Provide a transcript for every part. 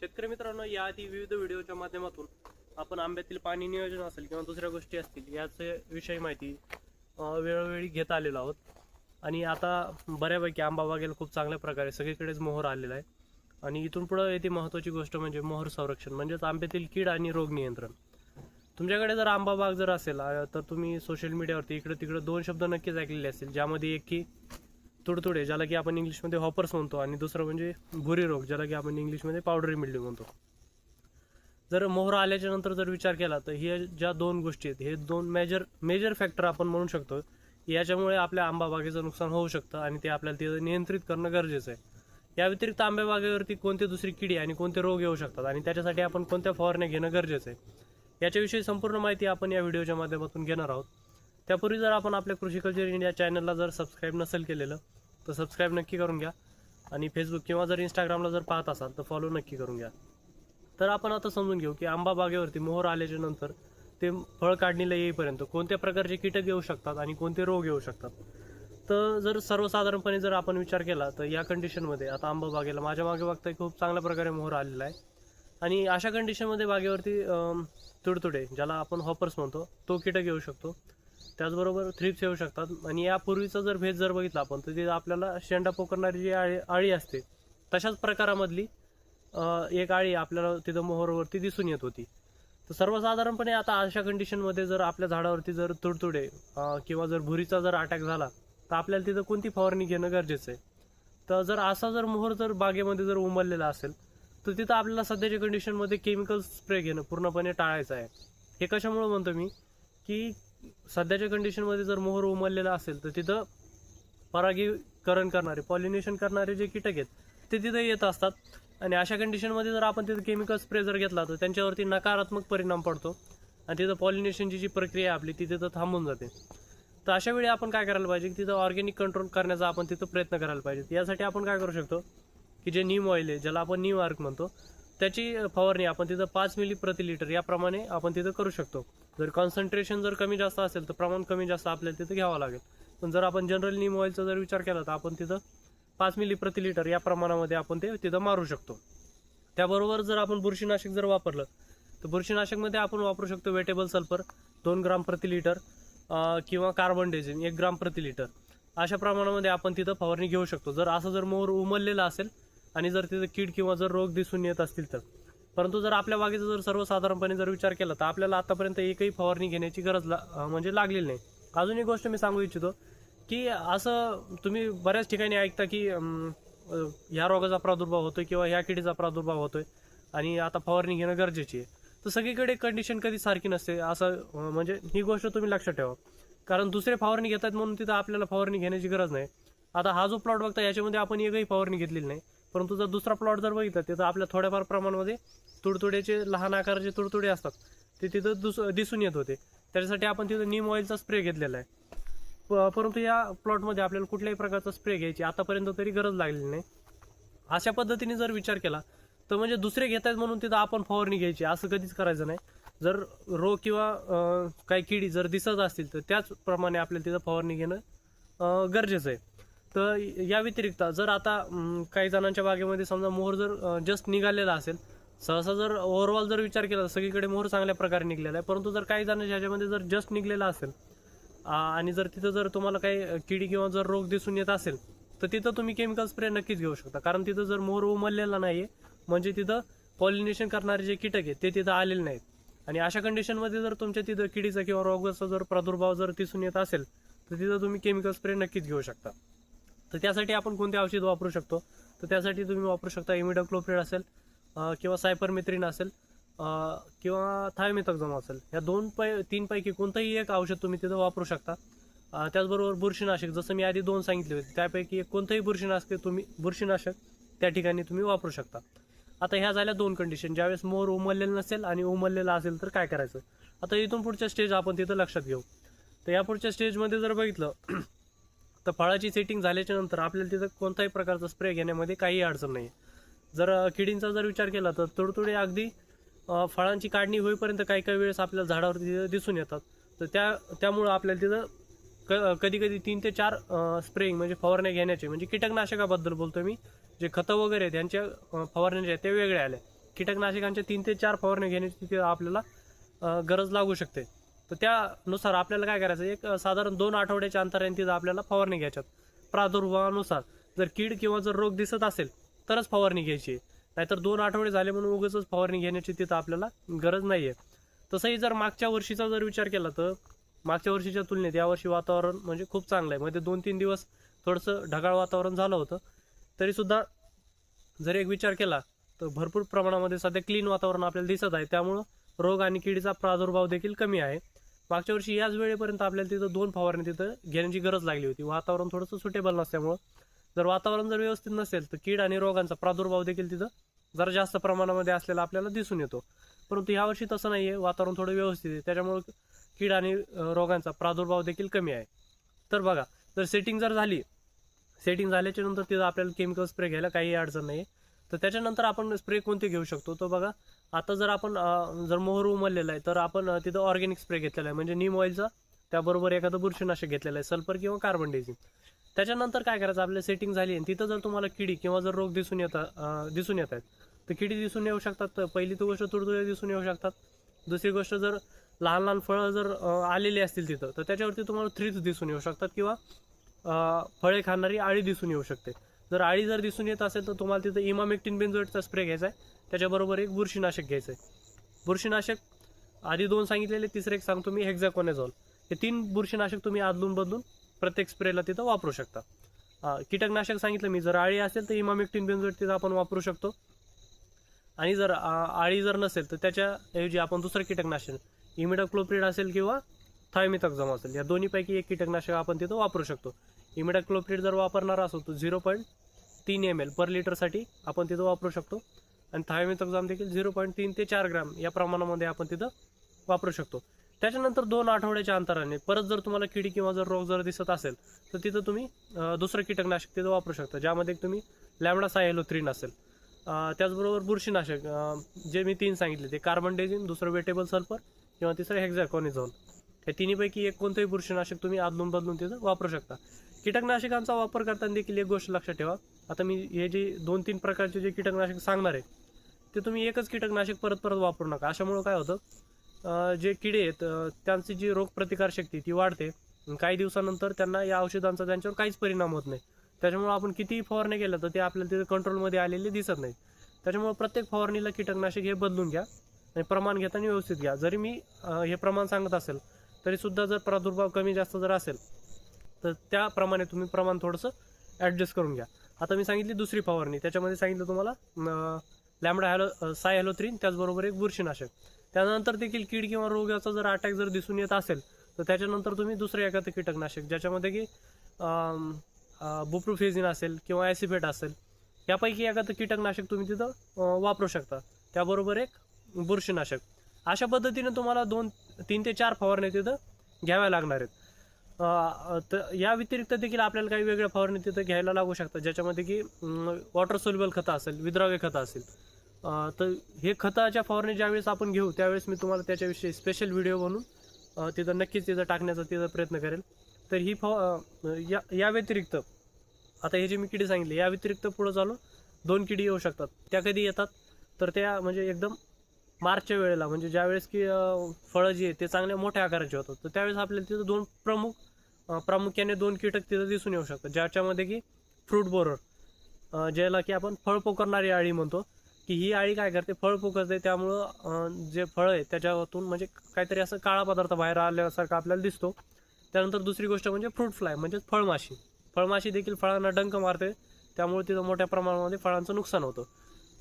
शेतकरी मित्रांनो या आधी विविध व्हिडिओच्या माध्यमातून आपण आंब्यातील पाणी नियोजन असेल किंवा दुसऱ्या गोष्टी असतील याचे विषयी माहिती वेळोवेळी घेत आलेलो आहोत. आणि आता बऱ्यापैकी आंबा बागेला खूप चांगल्या प्रकारे सगळीकडेच मोहर आलेला आहे. आणि इथून पुढे येते महत्त्वाची गोष्ट म्हणजे मोहर संरक्षण म्हणजेच आंब्यातील कीड आणि रोग नियंत्रण. तुमच्याकडे जर आंबा बाग जर असेल तर तुम्ही सोशल मीडियावरती इकडे तिकडे दोन शब्द नक्कीच ऐकलेले असतील ज्यामध्ये एक की तुडतुडे ज्याला की आपण इंग्लिशमध्ये हॉपर्स म्हणतो आणि दुसरं म्हणजे भुरी रोग ज्याला की आपण इंग्लिशमध्ये पावडरी मिल्ड्यू म्हणतो. जर मोहर आल्याच्यानंतर जर विचार केला तर हे ज्या दोन गोष्टी आहेत हे दोन मेजर मेजर फॅक्टर आपण म्हणू शकतो याच्यामुळे आपल्या आंबा बागेचं नुकसान होऊ शकतं आणि ते आपल्याला ते नियंत्रित करणं गरजेचं आहे. या व्यतिरिक्त आंब्या बागेवरती कोणते दुसरी किडी आणि कोणते रोग येऊ शकतात आणि त्याच्यासाठी आपण कोणत्या फवारण्या घेणं गरजेचं आहे? याच्याविषयी संपूर्ण माहिती आपण या व्हिडिओच्या माध्यमातून घेणार आहोत. त्यापूर्वी जर आपण आपल्या कृषी कल्चर इंडिया चॅनलला जर सबस्क्राईब नसेल केलेलं तर सबस्क्राईब नक्की करून घ्या. आणि फेसबुक किंवा जर इंस्टाग्रामला जर पाहत असाल तर फॉलो नक्की करून घ्या. तर आपण आता समजून घेऊ की आंबा बागेवरती मोहर आल्याच्यानंतर ते फळ काढणीला येईपर्यंत कोणत्या प्रकारचे कीटक येऊ शकतात आणि कोणते रोग येऊ शकतात? तर जर सर्वसाधारणपणे जर आपण विचार केला तर या कंडिशनमध्ये आता आंबा बागेला माझ्या मागे बघताय खूप चांगल्या प्रकारे मोहर आलेला आहे. आणि अशा कंडिशनमध्ये बागेवरती तुडतुडे ज्याला आपण हॉपर्स म्हणतो तो कीटक येऊ शकतो. त्याचबरोबर थ्रिप्स येऊ शकतात. आणि यापूर्वीचा जर भेद जर बघितला आपण तर ते आपल्याला शेंडा पोकरणारी जी आळी आळी असते तशाच प्रकारामधली एक आळी आपल्याला तिथं मोहरवरती दिसून येत होती. तर सर्वसाधारणपणे आता अशा कंडिशनमध्ये जर आपल्या झाडावरती जर तुडतुडे किंवा जर भुरीचा जर अटॅक झाला तर आपल्याला तिथं कोणती फवारणी घेणं गरजेचं आहे? तर जर असा जर मोहर जर बागेमध्ये जर उमललेला असेल तर तिथं आपल्याला सध्याच्या कंडिशनमध्ये केमिकल स्प्रे घेणं पूर्णपणे टाळायचं आहे. हे कशामुळे म्हणतो मी? की सध्याच्या कंडिशनमध्ये जर मोहर उमललेला असेल तर तिथं परागीकरण करणारे पॉलिनेशन करणारे जे कीटक आहेत ते तिथं येत असतात. आणि अशा कंडिशनमध्ये जर आपण तिथं केमिकल स्प्रे जर घेतला तर त्यांच्यावरती नकारात्मक परिणाम पडतो. आणि तिथं पॉलिनेशनची जी प्रक्रिया आहे आपली ती तिथं थांबून जाते. तर अशा वेळी आपण काय करायला पाहिजे? की तिथं ऑर्गॅनिक कंट्रोल करण्याचा आपण तिथं प्रयत्न करायला पाहिजे. यासाठी आपण काय करू शकतो? की जे नीम ऑइल आहे ज्याला आपण नीम आर्क म्हणतो त्याची फवारणी आपण तिथं पाच मिली प्रति लिटर याप्रमाणे आपण तिथं करू शकतो. जर कॉन्सन्ट्रेशन जर कमी जास्त असेल तर प्रमाण कमी जास्त आपल्याला तिथं घ्यावं लागेल. पण जर आपण जनरल नीम ऑइलचा जर विचार केला तर आपण तिथं पाच मिली प्रति लिटर या प्रमाणामध्ये आपण ते तिथं मारू शकतो. त्याबरोबर जर आपण बुरशीनाशक जर वापरलं तर बुरशीनाशकमध्ये आपण वापरू शकतो वेटेबल सल्फर दोन ग्राम प्रति लिटर किंवा कार्बन डेझिन एक ग्राम प्रति लिटर अशा प्रमाणामध्ये आपण तिथं फवारणी घेऊ शकतो. जर असं जर मोहर उमललेला असेल आणि जर तिथं कीड किंवा जर रोग दिसून येत असतील तर. परंतु जर आपल्या बागेचा जर सर्वसाधारणपणे जर विचार केला तर आपल्याला आतापर्यंत एकही फवारणी घेण्याची गरज ला म्हणजे लागलेली नाही. अजून एक गोष्ट मी सांगू इच्छितो की असं तुम्ही बऱ्याच ठिकाणी ऐकता की ह्या रोगाचा प्रादुर्भाव होतोय किंवा ह्या किडीचा प्रादुर्भाव होतोय आणि आता फवारणी घेणं गरजेची आहे. तर सगळीकडे कंडिशन कधी सारखी नसते असं म्हणजे ही गोष्ट तुम्ही लक्षात ठेवा. कारण दुसरे फवारणी घेतात म्हणून तिथं आपल्याला फवारणी घेण्याची गरज नाही. आता हा जो प्लॉट बघता याच्यामध्ये आपण एकही फवारणी घेतलेली नाही. परंतु जर दुसरा प्लॉट जर बघितला तिथं आपल्या थोड्याफार प्रमाणामध्ये तुडतुड्याचे लहान आकाराचे तुडतुडे असतात. ते तिथं दुस दिसून येत होते. त्याच्यासाठी आपण तिथं नीम ऑइलचा स्प्रे घेतलेला आहे. प- परंतु या प्लॉटमध्ये आपल्याला कुठल्याही प्रकारचा स्प्रे घ्यायची आतापर्यंत तरी गरज लागलेली नाही. अशा पद्धतीने जर विचार केला तर म्हणजे दुसरे घेत आहेत म्हणून तिथं आपण फवारणी घ्यायची असं कधीच करायचं नाही. जर रोग किंवा काही किडी जर दिसत असतील तर त्याचप्रमाणे आपल्याला तिथं फवारणी घेणं गरजेचं आहे. तर या व्यतिरिक्त जर आता काही जणांच्या बागेमध्ये समजा मोहर जर जस्ट निघालेला असेल सहसा जर ओव्हरऑल जर विचार केला तर सगळीकडे मोहर चांगल्या प्रकारे निघलेला आहे. परंतु जर काही जणांच्या ह्याच्यामध्ये जर जस्ट निघलेला असेल आणि जर तिथं जर तुम्हाला काही किडी किंवा जर रोग दिसून येत असेल तर तिथं तुम्ही केमिकल स्प्रे नक्कीच घेऊ शकता. कारण तिथं जर मोहर उमललेला नाही आहे म्हणजे तिथं पॉलिनेशन करणारे जे कीटक आहेत ते तिथं आलेले नाहीत. आणि अशा कंडिशनमध्ये जर तुमच्या तिथं किडीचा किंवा रोगाचा जर प्रादुर्भाव जर दिसून येत असेल तर तिथं तुम्ही केमिकल स्प्रे नक्कीच घेऊ शकता. तर त्यासाठी आपण कोणते औषध वापरू शकतो? तर त्यासाठी तुम्ही वापरू शकता इमिडोक्लोप्रिड असेल किंवा सायपरमेथ्रिन असेल किंवा थायमेथॉक्झम असेल. या दोन पै तीनपैकी कोणतंही एक औषध तुम्ही तिथं वापरू शकता. त्याचबरोबर बुरशीनाशक जसं मी आधी दोन सांगितले होते त्यापैकी एक कोणतंही बुरशीनाशक तुम्ही बुरशीनाशक त्या ठिकाणी तुम्ही वापरू शकता. आता ह्या झाल्या दोन कंडिशन ज्यावेळेस मोर उमललेलं नसेल आणि उमललेलं असेल तर काय करायचं? आता इथून पुढच्या स्टेज आपण तिथं लक्षात घेऊ. तर या पुढच्या स्टेजमध्ये जर बघितलं तर फळाची सेटिंग झाल्याच्यानंतर आपल्याला तिथं कोणताही प्रकारचा स्प्रे घेण्यामध्ये काही अडचण नाही जर किडींचा जर विचार केला तर तुडतुडे अगदी फळांची काढणी होईपर्यंत काही काही वेळेस आपल्याला झाडावरती तिथं दिसून येतात. तर त्या त्यामुळं आपल्याला तिथं क कधी कधी तीन ते चार स्प्रेइंग म्हणजे फवारण्या घेण्याचे म्हणजे कीटकनाशकाबद्दल बोलतो मी जे खतं वगैरे आहेत यांच्या फवारण्या आहेत त्या वेगळ्या आल्या कीटकनाशकांच्या तीन ते चार फवारण्या घेण्याची तिथे आपल्याला गरज लागू शकते. तर त्यानुसार आपल्याला काय करायचं एक साधारण दोन आठवड्याच्या अंतराने तिथं आपल्याला फवारणी घ्यायच्यात. प्रादुर्भावानुसार जर कीड किंवा जर रोग दिसत असेल तरच फवारणी घ्यायची. आहे. नाहीतर दोन आठवडे झाले म्हणून उगच फवारणी घेण्याची तिथं आपल्याला गरज नाही आहे तसंही जर मागच्या वर्षीचा जर विचार केला तर मागच्या वर्षीच्या तुलनेत यावर्षी वातावरण म्हणजे खूप चांगलं आहे. म्हणजे दोन तीन दिवस थोडंसं ढगाळ वातावरण झालं होतं. तरीसुद्धा जर एक विचार केला तर भरपूर प्रमाणामध्ये सध्या क्लीन वातावरण आपल्याला दिसत आहे. त्यामुळं रोग आणि किडीचा प्रादुर्भाव देखील कमी आहे. मागच्या वर्षी याच वेळेपर्यंत आपल्याला तिथं दोन फवारणी तिथं घेण्याची गरज लागली होती. वातावरण थोडंसं सुटेबल नसल्यामुळं. जर वातावरण जर व्यवस्थित नसेल तर कीड आणि रोगांचा प्रादुर्भाव देखील तिथं जरा जास्त प्रमाणामध्ये असलेला आपल्याला दिसून येतो. परंतु यावर्षी तसं नाही आहे वातावरण थोडं व्यवस्थित आहे. त्याच्यामुळं कीड आणि रोगांचा प्रादुर्भाव देखील कमी आहे. तर बघा जर सेटिंग जर झाली सेटिंग झाल्याच्यानंतर तिथं आपल्याला केमिकल स्प्रे घ्यायला काही अडचण नाही तर त्याच्यानंतर आपण स्प्रे कोणते घेऊ शकतो? तो बघा आता जर आपण जर मोहर उमललेला आहे तर आपण तिथं ऑर्गॅनिक स्प्रे घेतलेला आहे. म्हणजे नीम ऑइलचा त्याबरोबर एखादं बुरशीनाशक घेतलेलं आहे सल्फर किंवा कार्बन डायझिन त्याच्यानंतर काय करायचं? आपल्या सेटिंग झाली आणि तिथं जर तुम्हाला किडी किंवा जर रोग दिसून येतात दिसून येत आहेत तर किडी दिसून येऊ शकतात. तर पहिली तर गोष्ट तुडतुडे दिसून येऊ शकतात. दुसरी गोष्ट जर लहान लहान फळं जर आलेली असतील तिथं तर त्याच्यावरती तुम्हाला थ्रीज दिसून येऊ शकतात किंवा फळे खाणारी आळी दिसून येऊ शकते. जर आळी जर दिसून येत असेल तर तुम्हाला तिथं इमामेक्टिन बेन्झोएटचा स्प्रे घ्यायचा आहे. त्याच्याबरोबर एक बुरशीनाशक घ्यायचं आहे. बुरशीनाशक आधी दोन सांगितलेले तिसरे एक सांगतो मी हेक्झाकोनेझॉल हे तीन बुरशीनाशक तुम्ही आदलून बदलून प्रत्येक स्प्रेला तिथं वापरू शकता. कीटकनाशक सांगितलं मी जर आळी असेल तर इमामेक्टिन बेन्झोएट तिथं आपण वापरू शकतो. आणि जर आळी जर नसेल तर त्याच्याऐवजी आपण दुसरं कीटकनाशक इमिडाक्लोप्रिड असेल किंवा थायमिथॉक्झम असेल या दोन्हीपैकी एक कीटकनाशक आपण तिथं वापरू शकतो. इमिडाक्लोप्रिड जर वापरणार असो तर झिरो पॉईंट तीन एम एल पर लिटरसाठी आपण तिथं वापरू शकतो. आणि थायमिथॉक्झाम देखील झिरो पॉईंट तीन ते चार ग्राम या प्रमाणामध्ये आपण तिथं वापरू शकतो. त्याच्यानंतर दोन आठवड्याच्या अंतराने परत जर तुम्हाला किडी किंवा जर रोग जर दिसत असेल तर तिथं तुम्ही दुसरं कीटकनाशक तिथं वापरू शकता ज्यामध्ये तुम्ही लॅमडा सायलोथ्रीन असेल. त्याचबरोबर बुरशीनाशक जे मी तीन सांगितले ते कार्बन डेझिन दुसरं वेटेबल सल्फर किंवा तिसरं हेक्झॅकॉनिझोन या तिन्हीपैकी एक कोणतंही बुरशीनाशक तुम्ही आदलून बदलून तिथं वापरू शकता. कीटकनाशकांचा वापर करताना देखील एक गोष्ट लक्षात ठेवा. आता मी हे जे दोन तीन प्रकारचे जे कीटकनाशक सांगणार आहे ते तुम्ही एकच कीटकनाशक परत परत वापरू नका. अशामुळं काय होतं जे किडे आहेत त्यांची जी रोगप्रतिकारशक्ती ती वाढते. आणि काही दिवसानंतर त्यांना या औषधांचा त्यांच्यावर काहीच परिणाम होत नाही. त्याच्यामुळे आपण कितीही फवारणी केलं तर ते आपल्याला तिथे कंट्रोलमध्ये आलेले दिसत नाही. त्याच्यामुळे प्रत्येक फवारणीला कीटकनाशक हे बदलून घ्या आणि प्रमाण घेताना व्यवस्थित घ्या. जरी मी हे प्रमाण सांगत असेल तरीसुद्धा जर प्रादुर्भाव कमी जास्त जर असेल तर त्याप्रमाणे तुम्ही प्रमाण थोडंसं ॲडजस्ट करून घ्या. आता मी सांगितली दुसरी फवारणी. त्याच्यामध्ये सांगितलं तुम्हाला लॅमडा हॅलो साय हॅलोथ्रीन त्याचबरोबर एक बुरशीनाशक. त्यानंतर देखील कीड किंवा रोगाचा जर अटॅक जर दिसून येत असेल तर त्याच्यानंतर तुम्ही दुसरं एखादं कीटकनाशक ज्याच्यामध्ये की बुप्रुफेझिन असेल किंवा ॲसिफेट असेल यापैकी एखादं कीटकनाशक तुम्ही तिथं वापरू शकता. त्याबरोबर एक बुरशीनाशक. अशा पद्धतीने तुम्हाला दोन तीन ते चार फवारण्या तिथं घ्याव्या लागणार आहेत. तर या व्यतिरिक्त देखील आपल्याला काही वेगळ्या फवारणी तिथं घ्यायला लागू शकतात ज्याच्यामध्ये की वॉटर सोल्युबल खतं असेल विद्राव्य खतं असेल. तर हे खताच्या फवारणी ज्यावेळेस आपण घेऊ त्यावेळेस मी तुम्हाला त्याच्याविषयी स्पेशल व्हिडिओ बनवून तिथं नक्कीच तिथं टाकण्याचा तिथं प्रयत्न करेल. तर ही फव या या व्यतिरिक्त आता हे जे मी किडी सांगितले या व्यतिरिक्त पुढं चालू दोन किडी येऊ शकतात. त्या कधी येतात? तर त्या म्हणजे एकदम मार्चच्या वेळेला म्हणजे ज्यावेळेस की फळं जी आहेत ते चांगल्या मोठ्या आकाराचे होतात. तर त्यावेळेस आपल्याला तिथं दोन प्रमुख प्रामुख्याने दोन कीटक तिथं दिसून येऊ शकतात. ज्याच्यामध्ये की फ्रूट बोरर ज्याला की आपण फळ पोकरणारी आळी म्हणतो की ही आळी काय करते? फळ पोकरते त्यामुळं जे फळ आहे त्याच्यातून म्हणजे काहीतरी असं काळा पदार्थ बाहेर आल्यासारखा आपल्याला दिसतो. त्यानंतर दुसरी गोष्ट म्हणजे फ्रूट फ्लाय म्हणजे फळमाशी. फळमाशी देखील फळांना डंक मारते. त्यामुळे तिथं मोठ्या प्रमाणामध्ये फळांचं नुकसान होतं.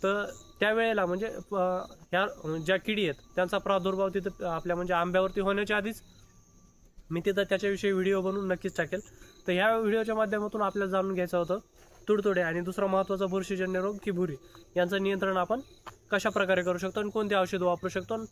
तर त्यावेळेला म्हणजे ह्या म्हणजे ज्या किडी आहेत त्यांचा प्रादुर्भाव तिथं आपल्या म्हणजे आंब्यावरती होण्याच्या आधीच मी तिथं त्याच्याविषयी व्हिडिओ बनवून नक्कीच टाकेल. तर ह्या व्हिडिओच्या माध्यमातून आपल्याला जाणून घ्यायचं होतं तुडतुडे आणि दुसरा महत्त्वाचा बुरशीजन्य रोग की भुरी यांचं नियंत्रण आपण कशा प्रकारे करू शकतो आणि कोणते औषधं वापरू शकतो आणि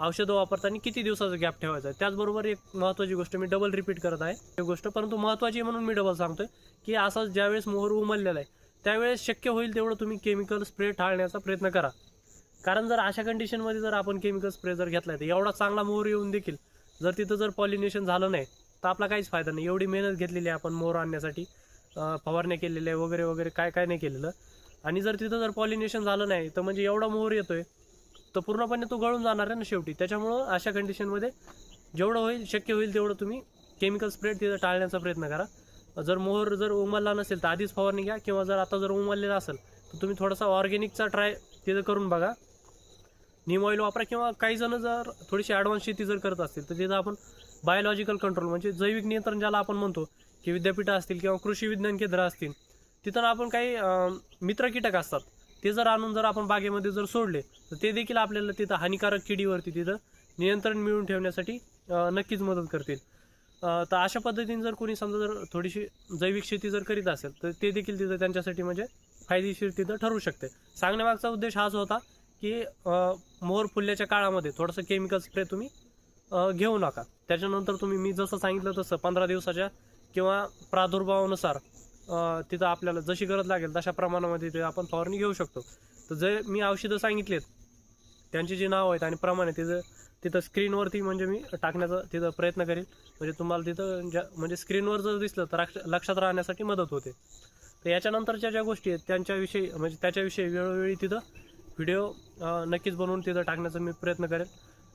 औषधं वापरताना किती दिवसाचा गॅप ठेवायचा? आहे त्याचबरोबर एक महत्त्वाची गोष्ट मी डबल रिपीट करत आहे. ही गोष्ट परंतु महत्त्वाची म्हणून मी डबल सांगतोय की असा ज्यावेळेस मोहर उमललेला आहे त्यावेळेस शक्य होईल तेवढं तुम्ही केमिकल स्प्रे टाळण्याचा प्रयत्न करा. कारण जर अशा कंडिशनमध्ये जर आपण केमिकल स्प्रे जर घेतला तर एवढा चांगला मोहर येऊन देखील जर तिथं जर पॉलिनेशन झालं नाही तर आपला काहीच फायदा नाही. एवढी मेहनत घेतलेली आहे आपण मोहर आणण्यासाठी फवारण्या केलेल्या आहे वगैरे वगैरे काय काय नाही केलेलं. आणि जर तिथं जर पॉलिनेशन झालं नाही तर म्हणजे एवढा मोहर येतोय तर पूर्णपणे तो गळून जाणार आहे ना शेवटी. त्याच्यामुळं अशा कंडिशनमध्ये जेवढं होईल शक्य होईल तेवढं तुम्ही केमिकल स्प्रेड तिथं टाळण्याचा प्रयत्न करा. जर मोहर जर उमलला नसेल तर आधीच फवारणी घ्या किंवा जर आता जर उमललेला असेल तर तुम्ही थोडासा ऑर्गॅनिकचा ट्राय तिथं करून बघा. नीम ऑइल वापरा किंवा काही जण जर थोडीशी ॲडव्हान्स शेती जर करत असतील तर तिथं आपण बायोलॉजिकल कंट्रोल म्हणजे जैविक नियंत्रण ज्याला आपण म्हणतो की विद्यापीठं असतील किंवा कृषी विज्ञान केंद्र असतील तिथं आपण काही मित्र कीटक असतात ते जर आणून जर आपण बागेमध्ये जर सोडले तर ते देखील आपल्याला तिथं हानिकारक किडीवरती तिथं नियंत्रण मिळवून ठेवण्यासाठी नक्कीच मदत करतील. तर अशा पद्धतीने जर कोणी समजा जर थोडीशी जैविक शेती जर करीत असेल तर ते देखील तिथं त्यांच्यासाठी म्हणजे फायदेशीर तिथं ठरू शकते. सांगण्यामागचा उद्देश हाच होता की अं, मोहर फुलल्याच्या काळामध्ये थोडंसं केमिकल स्प्रे तुम्ही घेऊ नका. त्याच्यानंतर तुम्ही मी जसं सांगितलं तसं पंधरा दिवसाच्या किंवा प्रादुर्भावानुसार तिथं आपल्याला जशी गरज लागेल तशा प्रमाणामध्ये ते आपण फवारणी घेऊ शकतो. तर जे मी औषधं सांगितलेत त्यांची जी नावं आहेत आणि प्रमाण आहे तिथं तिथं स्क्रीनवरती म्हणजे मी टाकण्याचा तिथं प्रयत्न करेल म्हणजे तुम्हाला तिथं ज्या म्हणजे स्क्रीनवर जर दिसलं तर लक्षात राहण्यासाठी मदत होते. तर याच्यानंतरच्या ज्या गोष्टी आहेत त्यांच्याविषयी म्हणजे त्याच्याविषयी वेळोवेळी तिथं व्हिडिओ नक्कीच बनवून तिथं टाकण्याचा मी प्रयत्न करेल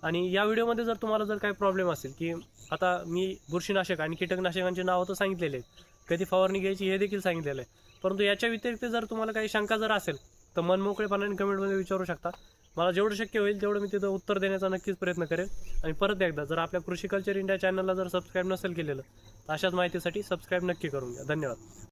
आणि या व्हिडिओमध्ये जर तुम्हाला जर काही प्रॉब्लेम असेल की आता मी बुरशीनाशक आणि कीटकनाशकांची नावं तर सांगितलेले आहेत. कधी फवारणी घ्यायची हे देखील सांगितलेलं आहे. परंतु याच्या व्यतिरिक्त जर तुम्हाला काही शंका जर असेल तर मनमोकळेपणाने कमेंटमध्ये विचारू शकता. मला जेवढं शक्य होईल तेवढं मी तिथं उत्तर देण्याचा नक्कीच प्रयत्न करेन आणि परत एकदा जर आपल्या कृषी कल्चर इंडिया चॅनलला जर सबस्क्राईब नसेल केलेलं तर अशाच माहितीसाठी सबस्क्राईब नक्की करून घ्या. धन्यवाद.